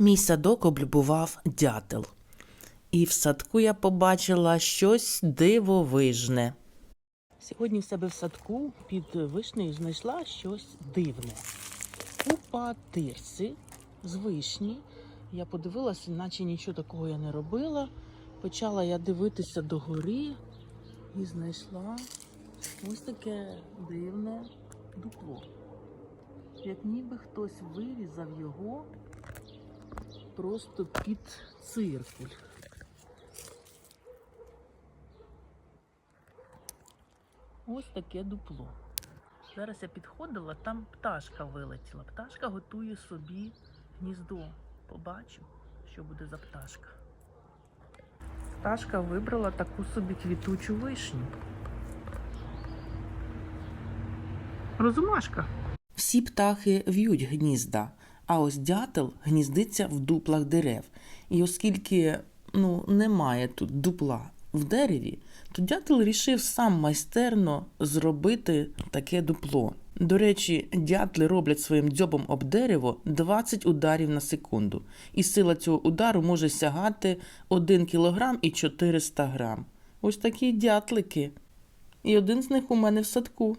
Мій садок облюбував дятел. І в садку я побачила щось дивовижне. Сьогодні в себе в садку під вишнею знайшла щось дивне. Купа тирси з вишні. Я подивилася, наче нічого такого я не робила. Почала я дивитися догори і знайшла ось таке дивне дупло. Як ніби хтось вирізав його просто під циркуль. Ось таке дупло. Зараз я підходила, там пташка вилетіла. Пташка готує собі гніздо. Побачу, що буде за пташка. Пташка вибрала таку собі квітучу вишню. Розумашка. Всі птахи в'ють гнізда, а ось дятел гніздиться в дуплах дерев. І оскільки ну, немає тут дупла в дереві, то дятел рішив сам майстерно зробити таке дупло. До речі, дятли роблять своїм дзьобом об дерево 20 ударів на секунду, і сила цього удару може сягати 1 кг і 400 грам. Ось такі дятлики. І один з них у мене в садку.